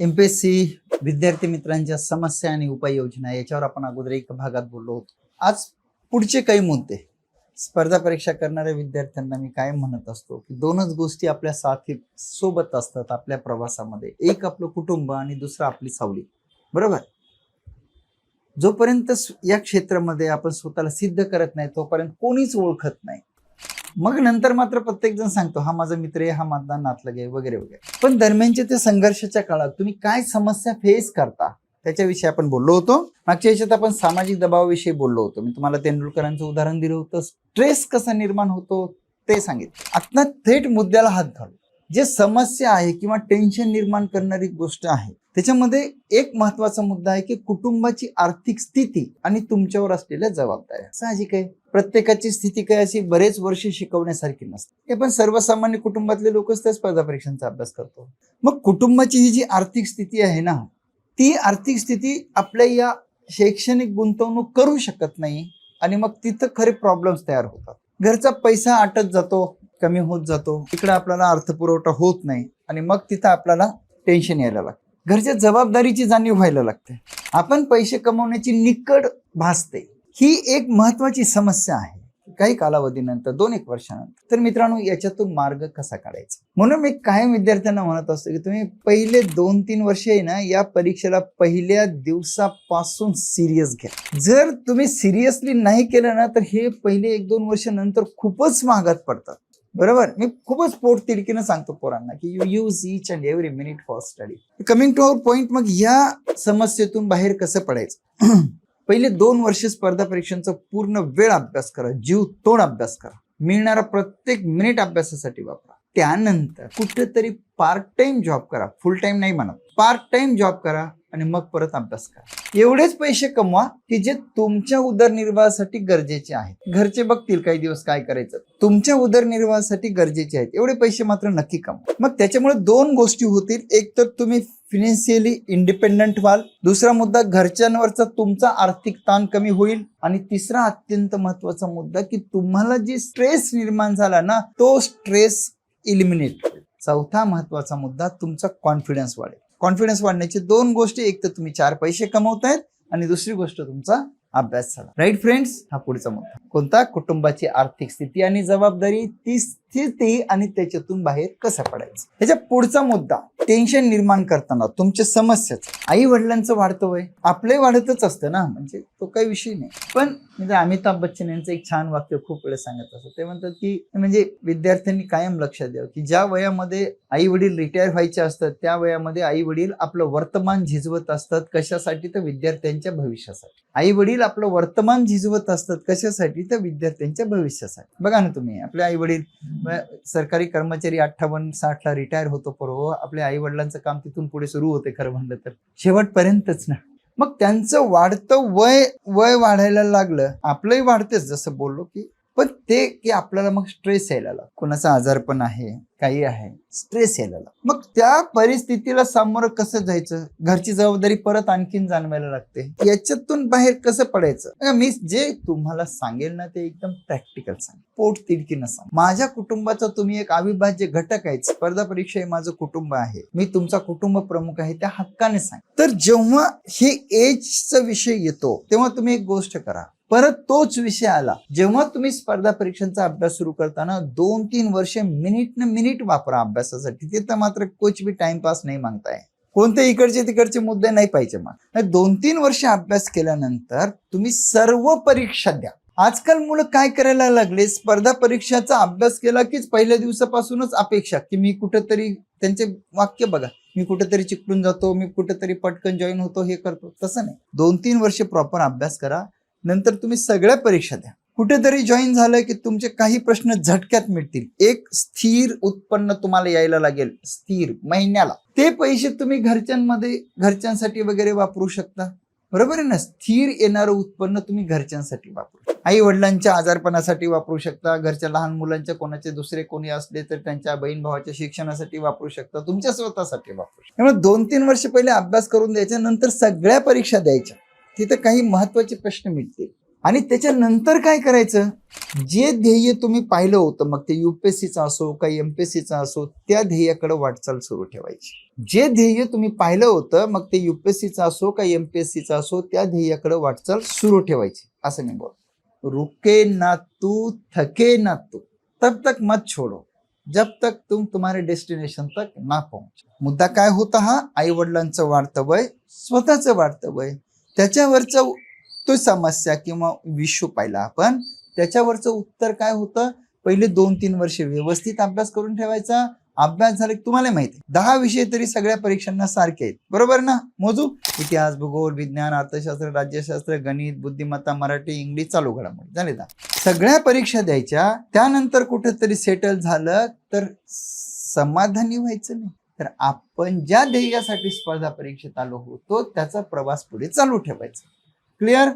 M P S C विद्यार्थी मित्रांच्या समस्या आणि उपाययोजना याच्यावर आपण अगोदर एक भागात बोललो होतो. आज पुढचे काही मुद्दे. स्पर्धा परीक्षा करणाऱ्या विद्यार्थ्यांना मी काय म्हणत असतो की दोनच गोष्टी आपल्या साथी सोबत असतात आपल्या प्रवासामध्ये. एक आपलं कुटुंब आणि दुसरं आपली सावली. बरोबर? जोपर्यंत या क्षेत्रामध्ये आपण स्वतःला सिद्ध करत नाही तोपर्यंत कोणीच ओळखत नाही. मग नंतर मात्र प्रत्येक जण सांगतो हा माझा मित्र आहे हा माझा नातलग आहे वगैरे वगैरे. पण दरम्यानच्या त्या संघर्षाच्या काळात तुम्ही काय समस्या फेस करता त्याच्याविषयी आपण बोललो होतो. मागच्या याच्यात आपण सामाजिक दबावाविषयी बोललो होतो. मी तुम्हाला तेंडुलकरांचं उदाहरण दिलं होतं. स्ट्रेस कसा निर्माण होतो ते सांगितलं. आता थेट मुद्द्याला हात घालू. जे समस्या आहे किंवा टेन्शन निर्माण करणारी गोष्ट आहे त्याच्यामध्ये एक महत्त्वाचा मुद्दा आहे की कुटुंबाची आर्थिक स्थिती आणि तुमच्यावर असलेल्या जबाबदाऱ्या. साहजिक आहे. प्रत्येकाची स्थिती काय अशी बरेच वर्ष शिकवण्यासारखी नसते. हे पण सर्वसामान्य कुटुंबातले लोकच त्या स्पर्धा परीक्षांचा अभ्यास करतो. मग कुटुंबाची ही जी आर्थिक स्थिती आहे ना ती आर्थिक स्थिती आपल्या या शैक्षणिक गुंतवणूक करू शकत नाही आणि मग तिथं खरे प्रॉब्लेम्स तयार होतात. घरचा पैसा आटत जातो कमी होत जातो. तिकडे आपल्याला अर्थपुरवठा होत नाही आणि मग तिथं आपल्याला टेन्शन यायला लागतं. घरच्या जबाबदारीची जाणीव व्हायला लागते. आपण पैसे कमवण्याची निकड भासते. ही एक महत्वाची समस्या आहे. काही कालावधीनंतर दोन एक वर्षानंतर. तर मित्रांनो याच्यातून मार्ग कसा काढायचा? म्हणून मी काही विद्यार्थ्यांना म्हणत असतो की तुम्ही पहिले दोन तीन वर्ष आहे ना या परीक्षेला पहिल्या दिवसापासून सिरियस घ्या. जर तुम्ही सिरियसली नाही केलं ना तर हे पहिले एक दोन वर्ष नंतर खूपच महागात पडतात. बरोबर? मी खूपच पोट तिडकीनं सांगतो पोरांना की you use each and every minute for study coming to our point मग या समस्येतून बाहेर कसं पडायचं? पहिले दोन वर्ष स्पर्धा परीक्षांचा पूर्ण वेळ अभ्यास करा जीव तोड अभ्यास करा. मिळणारा प्रत्येक मिनिट अभ्यासासाठी वापरा. त्यानंतर कुठेतरी पार्ट टाइम जॉब करा. फुल टाइम नाही म्हणत. पार्ट टाइम जॉब करा आणि मग परत अभ्यास करा. एवढेच पैसे कमवा की जे तुमच्या उदरनिर्वाहासाठी गरजेचे आहेत. घरचे बघतील काही दिवस काय करायचं. तुमच्या उदरनिर्वाहासाठी गरजेचे आहेत. एवढे पैसे मात्र नक्की कमवा. मग त्याच्यामुळे दोन गोष्टी होतील. एक तर तुम्ही फिनान्शियली इंडिपेंडंट व्हाल. दुसरा मुद्दा घरच्यांवरचा तुमचा आर्थिक ताण कमी होईल. आणि तिसरा अत्यंत महत्त्वाचा मुद्दा की तुम्हाला जी स्ट्रेस निर्माण झाला ना तो स्ट्रेस इलिमिनेट चौथा महत्त्वाचा मुद्दा तुमचा कॉन्फिडन्स वाढेल. कॉन्फिडन्स वाढण्याची दोन गोष्टी एक तर तुम्ही चार पैसे कमवतायत आणि दुसरी गोष्ट तुमचा अभ्यास झाला. राईट फ्रेंड्स हा पुढचा मुद्दा. कोणता? कुटुंबाची आर्थिक स्थिती आणि जबाबदारी ती स्थिती आणि त्याच्यातून बाहेर कसं पडायचं? त्याच्या पुढचा मुद्दा टेन्शन निर्माण करताना तुमच्या समस्याच. आई वडिलांचं वाढतं वय. आपले वाढतच असतं ना म्हणजे तो काही विषय नाही. पण म्हणजे अमिताभ बच्चन यांचं एक छान वाक्य खूप वेळेस सांगत असत ते म्हणतात की म्हणजे विद्यार्थ्यांनी कायम लक्षात द्यावं की ज्या वयामध्ये आई वडील रिटायर व्हायचे असतात त्या वयामध्ये आई वडील आपलं वर्तमान झिजवत असतात कशासाठी? तर विद्यार्थ्यांच्या भविष्यासाठी. आई वडील आपलं वर्तमान झिजवत असतात कशासाठी? तर विद्यार्थ्यांच्या भविष्यासाठी. बघा ना तुम्ही आपले आई वडील सरकारी कर्मचारी अठ्ठावन्न साठला रिटायर होतो बरोबर आपल्या आई वडिलांचं काम तिथून पुढे सुरू होते खरं म्हणलं तर. शेवटपर्यंतच ना. मग त्यांचं वाढतं वय वय वाढायला लागलं. आपलंही वाढतेच. जसं बोललो की पण ते की आपल्याला मग स्ट्रेस यायला लागला. कोणाचा आजार पण आहे काही आहे स्ट्रेस यायला लागला. मग त्या परिस्थितीला सामोरं कसं जायचं? घरची जबाबदारी परत आणखीन जाणवायला लागते. याच्यातून बाहेर कसं पडायचं? मी जे तुम्हाला सांगेल ना ते एकदम प्रॅक्टिकल सांग पोट तिडकी नसा माझ्या कुटुंबाचा तुम्ही एक अविभाज्य घटक आहे. स्पर्धा परीक्षा हे माझं कुटुंब आहे. मी तुमचा कुटुंब प्रमुख आहे त्या हक्काने सांग तर जेव्हा हे एजचा विषय येतो तेव्हा तुम्ही एक गोष्ट करा. परत तोच विषय आला. जेव्हा तुम्ही स्पर्धा परीक्षांचा अभ्यास सुरू करताना दोन तीन वर्ष मिनिट न मिनिट वापरा अभ्यासासाठी. तिथं मात्र कोच बी टाइमपास नाही मागताय. कोणते इकडचे तिकडचे मुद्दे नाही पाहिजे मग. दोन तीन वर्ष अभ्यास केल्यानंतर तुम्ही सर्व परीक्षा द्या. आजकाल मुलं काय करायला लागले? स्पर्धा परीक्षाचा अभ्यास केला कीच पहिल्या दिवसापासूनच अपेक्षा की मी कुठेतरी त्यांचे वाक्य बघा. मी कुठेतरी चिकटून जातो मी कुठेतरी पटकन जॉईन होतो हे करतो. तसं नाही. दोन तीन वर्ष प्रॉपर अभ्यास करा. नंतर तुम्ही सगळ्या परीक्षा द्या. कुठेतरी जॉईन झालं की तुमचे काही प्रश्न झटक्यात मिळतील एक स्थिर उत्पन्न तुम्हाला यायला लागेल. स्थिर महिन्याला. ते पैसे तुम्ही घरच्यांमध्ये घरच्यांसाठी वगैरे वापरू शकता. बरोबर आहे ना? स्थिर येणारं उत्पन्न तुम्ही घरच्यांसाठी वापरू आई वडिलांच्या आजारपणासाठी वापरू शकता. घरच्या लहान मुलांच्या कोणाचे दुसरे कोणी असले तर त्यांच्या बहीण भावाच्या शिक्षणासाठी वापरू शकता. तुमच्या स्वतःसाठी वापरू शकता. त्यामुळे दोन तीन वर्ष पहिले अभ्यास करून द्यायच्या नंतर सगळ्या परीक्षा द्यायच्या. तिथं काही महत्त्वाचे प्रश्न मिळतील. आणि त्याच्यानंतर काय करायचं? जे ध्येय तुम्ही पाहिलं होतं मग ते युपीएससीचं असो का एमपीएससीचं असो त्या ध्येयाकडे वाटचाल सुरू ठेवायची. जे ध्येय तुम्ही पाहिलं होतं मग ते युपीएससीचं असो का एमपीएससीचं असो त्या ध्येयाकडे वाटचाल सुरू ठेवायची. असं मी बोल रुके ना तू थके ना तू. तब तक मत छोड़ो. जब तक तुम तुम्हारे डेस्टिनेशन तक ना पहुंच. मुद्दा काय होता हा? आई वडिलांचं वाढतं वय स्वतःचं वाढतं वय त्याच्यावरचं तो समस्या किंवा विश्व पाहिला आपण त्याच्यावरचं उत्तर काय होतं? पहिले दोन तीन वर्षे व्यवस्थित अभ्यास करून ठेवायचा. अभ्यास झाला तुम्हाला माहिती आहे, दहा विषय तरी सगळ्या परीक्षांना सारखे आहेत. बरोबर ना? मोजू? इतिहास भूगोल विज्ञान अर्थशास्त्र राज्यशास्त्र गणित बुद्धिमत्ता मराठी इंग्लिश चालू घडामोडी झाले ना सगळ्या परीक्षा द्यायच्या. त्यानंतर कुठेतरी सेटल झालं तर समाधानी व्हायचं नाही. तर आपण ज्या ध्येयासाठी स्पर्धा परीक्षेत आलो होतो त्याचा प्रवास पुढे चालू ठेवायचा. क्लिअर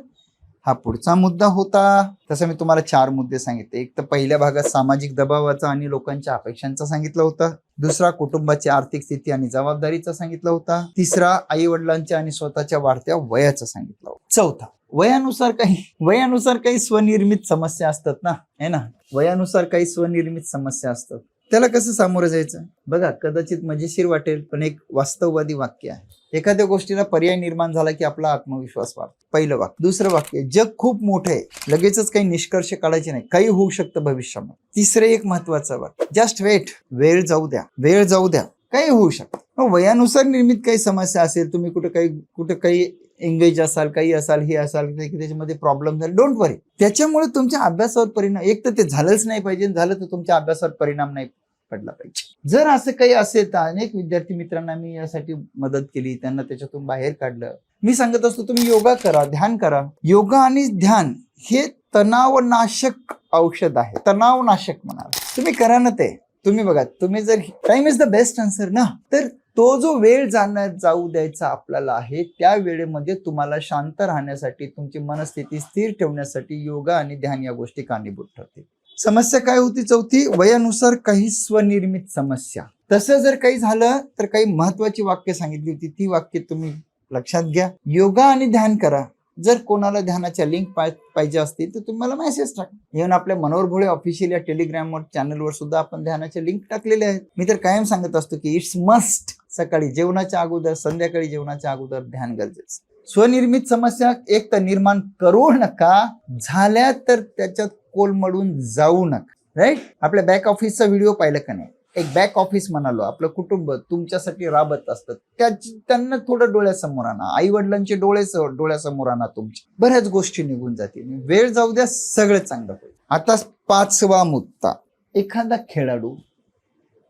हा पुढचा मुद्दा होता. तसं मी तुम्हाला चार मुद्दे सांगितले. एक तर पहिल्या भागात सामाजिक दबावाचा आणि लोकांच्या अपेक्षांचा सांगितलं होतं. दुसरा कुटुंबाची आर्थिक स्थिती आणि जबाबदारीचा सांगितला होता. तिसरा आई वडिलांच्या आणि स्वतःच्या वाढत्या वयाचा सांगितलं होतं. चौथा वयानुसार काही वयानुसार काही स्वनिर्मित समस्या असतात ना? है ना? वयानुसार काही स्वनिर्मित समस्या असतात. त्याला कसं सामोरं जायचं? बघा कदाचित मजेशीर वाटेल पण एक वास्तववादी वाक्य आहे. एखाद्या गोष्टीला पर्याय निर्माण झाला की आपला आत्मविश्वास वाढतो. पहिलं वाक्य. दुसरं वाक्य जग खूप मोठं आहे. लगेचच काही निष्कर्ष काढायचे नाही. काही होऊ शकतं भविष्यामध्ये. तिसरं एक महत्वाचं वाक्य. जस्ट वेट वेळ जाऊ द्या. वेळ जाऊ द्या. काही होऊ शकतं. मग वयानुसार निर्मित काही समस्या असेल तुम्ही कुठं काही कुठं काही एंगेज असाल काही असाल हे असाल त्याच्यामध्ये प्रॉब्लेम झाले डोंट वरी त्याच्यामुळे तुमच्या अभ्यासावर परिणाम एक तर ते झालंच नाही पाहिजे झालं तर तुमच्या अभ्यासावर परिणाम नाही. पडला पाहिजे. जर असं काही असेल तर अनेक विद्यार्थी मित्रांना मी यासाठी मदत केली त्यांना त्याच्यातून बाहेर काढलं. मी सांगत असतो तुम्ही योगा करा ध्यान करा. योगा आणि ध्यान हे तणावनाशक औषध आहे. तणावनाशक म्हणा तुम्ही करा ना ते. तुम्ही बघा तुम्ही जर time is the best answer ना? तर तो जो वेळ जाणार जाऊ द्यायचा आपल्याला आहे त्या वेळेमध्ये तुम्हाला शांत राहण्यासाठी तुमची मनस्थिती स्थिर ठेवण्यासाठी योगा आणि ध्यान या गोष्टी कारणीभूत ठरतील. समस्या काय होती चौथी? वयानुसार काही स्वनिर्मित समस्या. तसं जर काही झालं तर काही महत्वाची वाक्य सांगितली होती. ती वाक्य तुम्ही लक्षात घ्या. योगा आणि ध्यान करा. जर कोणाला ध्यानाच्या लिंक पाहिजे असतील तर तुम्हाला मेसेज टाका. इव्हन आपल्या मनोहर भोळे ऑफिशियल या टेलिग्रामवर चॅनलवर सुद्धा आपण ध्यानाच्या लिंक टाकलेले आहेत. मी तर कायम सांगत असतो की इट्स मस्ट सकाळी जेवणाच्या अगोदर संध्याकाळी जेवणाच्या अगोदर ध्यान गरजेचं स्वनिर्मित समस्या एक तर निर्माण करू नका. झाल्या तर त्याच्यात कोलमडून जाऊ नका. राईट आपल्या बॅक ऑफिसचा व्हिडिओ पाहिला का नाही? एक बॅक ऑफिस म्हणालो आपलं कुटुंब तुमच्यासाठी राबत असतं. त्याची त्यांना थोडं डोळ्यासमोर आणा. आई वडिलांचे डोळे डोळ्यासमोर आणा तुमच्या बऱ्याच गोष्टी निघून जातील. वेळ जाऊ द्या सगळं चांगलं होईल. आता पाचवा मुद्दा. एखादा खेळाडू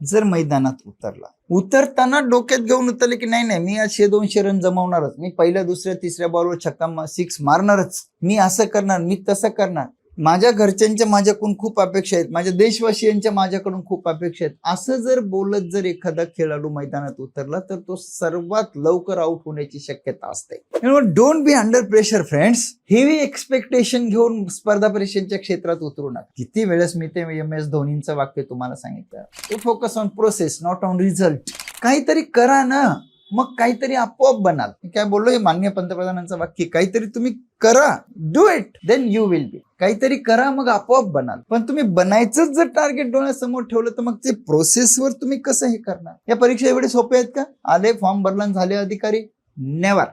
जर मैदानात उतरला उतरताना डोक्यात घेऊन उतरले की नाही नाही मी असे दोनशे रन जमवणारच. मी पहिल्या दुसऱ्या तिसऱ्या बॉलवर छक्का सिक्स मारणारच. मी असं करणार मी तसं करणार. माझ्या घरच्यांच्या माझ्याकडून खूप अपेक्षा आहेत. माझ्या देशवासियांच्या माझ्याकडून खूप अपेक्षा आहेत. असं जर बोलत जर एखादा खेळाडू मैदानात उतरला तर तो सर्वात लवकर आउट होण्याची शक्यता असते. Don't be under pressure friends heavy expectation घेऊन स्पर्धा परीक्षेच्या क्षेत्रात उतरू नका. किती वेळेस मी ते एम एस धोनीचं वाक्य तुम्हाला सांगितलं? ते focus on process not on result काहीतरी करा ना. मग काहीतरी आपोआप बनाल. मी काय बोललो हे मान्य पंतप्रधानांचं वाक्य काहीतरी तुम्ही करा do it then you will be काहीतरी करा मग आपोआप बनाल. पण तुम्ही बनायचंच जर टार्गेट डोळ्यासमोर ठेवलं तर मग ते प्रोसेसवर तुम्ही कसं हे करणार? या परीक्षा एवढे सोपे आहेत का? आले फॉर्म भरला झाले अधिकारी? नेवर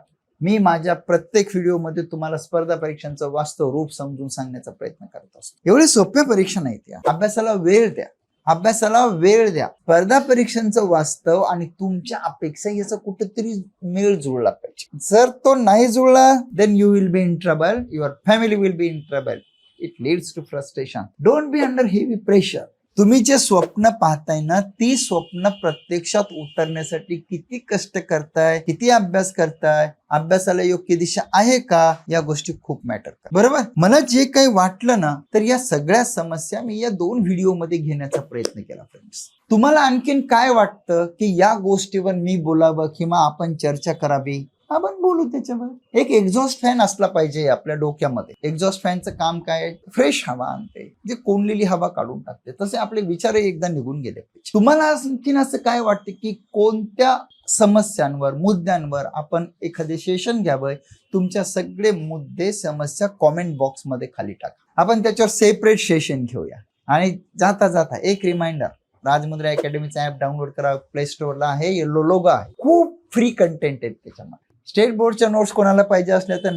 मी माझ्या प्रत्येक व्हिडिओमध्ये तुम्हाला स्पर्धा परीक्षांचं वास्तव रूप समजून सांगण्याचा प्रयत्न करत असतो. एवढे सोप्या परीक्षा नाहीत या. अभ्यासाला वेळ द्या. अभ्यासाला वेळ द्या. स्पर्धा परीक्षांचं वास्तव आणि तुमच्या अपेक्षा याचा कुठेतरी मेळ जुळला पाहिजे. जर तो नाही जुळला then you will be in trouble your family will be in trouble it leads to frustration don't be under heavy pressure तुम्ही जे स्वप्न पाहताय ना ती स्वप्न प्रत्यक्षात उतरण्यासाठी किती कष्ट करताय किती अभ्यास करताय अभ्यासाला योग्य दिशा आहे का? या गोष्टी खूप मॅटर करतात. बरोबर? मला जे काही वाटलं ना तर या सगळ्या समस्या मी या दोन व्हिडिओमध्ये घेण्याचा प्रयत्न केला फ्रेंड्स तुम्हाला आणखीन काय वाटतं की या गोष्टीवर मी बोलावं किंवा आपण चर्चा करावी? आपण बोलू त्याच्यावर. एक एक्झॉस्ट फॅन असला पाहिजे आपल्या डोक्यामध्ये. एक्झॉस्ट फॅनचं काम काय? फ्रेश हवा आणते. जे कोंडलेली हवा काढून टाकते. तसे आपले विचारही एकदा निघून गेले पाहिजे. तुम्हाला आणखीन असं काय वाटतं की कोणत्या समस्यांवर मुद्द्यांवर आपण एखादे सेशन घ्यावं? तुमच्या सगळे मुद्दे समस्या कॉमेंट बॉक्समध्ये खाली टाका. आपण त्याच्यावर सेपरेट सेशन घेऊया. आणि जाता जाता एक रिमाइंडर राजमुद्रा अकॅडमीचा ऍप डाउनलोड करा. प्ले स्टोअरला आहे. येलो लोगो आहे. खूप फ्री कंटेंट आहेत त्याच्यामध्ये. स्टेट बोर्डच्या नोट्स कोणाला पाहिजे असल्या तर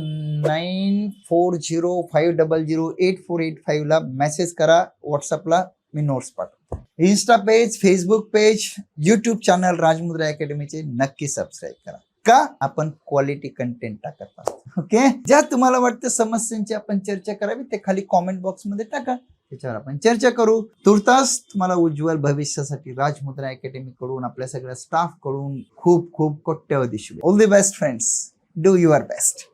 nine four zero five double zero eight four eight फाईव्हला message करा व्हॉट्सअपला मी नोट्स पाठवतो. Insta page Facebook page YouTube channel Rajmudra अकॅडमीचे नक्की सबस्क्राईब करा. का? आपण क्वालिटी कंटेंट टाकत असतो ओके ज्या तुम्हाला वाटतं समस्यांची आपण चर्चा करावी ते खाली कॉमेंट बॉक्समध्ये टाका. त्याच्यावर आपण चर्चा करू. तुर्तास तुम्हाला उज्ज्वल भविष्यासाठी राजमुद्रा अकॅडमी कडून आपल्या सगळ्या स्टाफकडून खूप खूप कोट्यवधी शुभे all the best friends do your best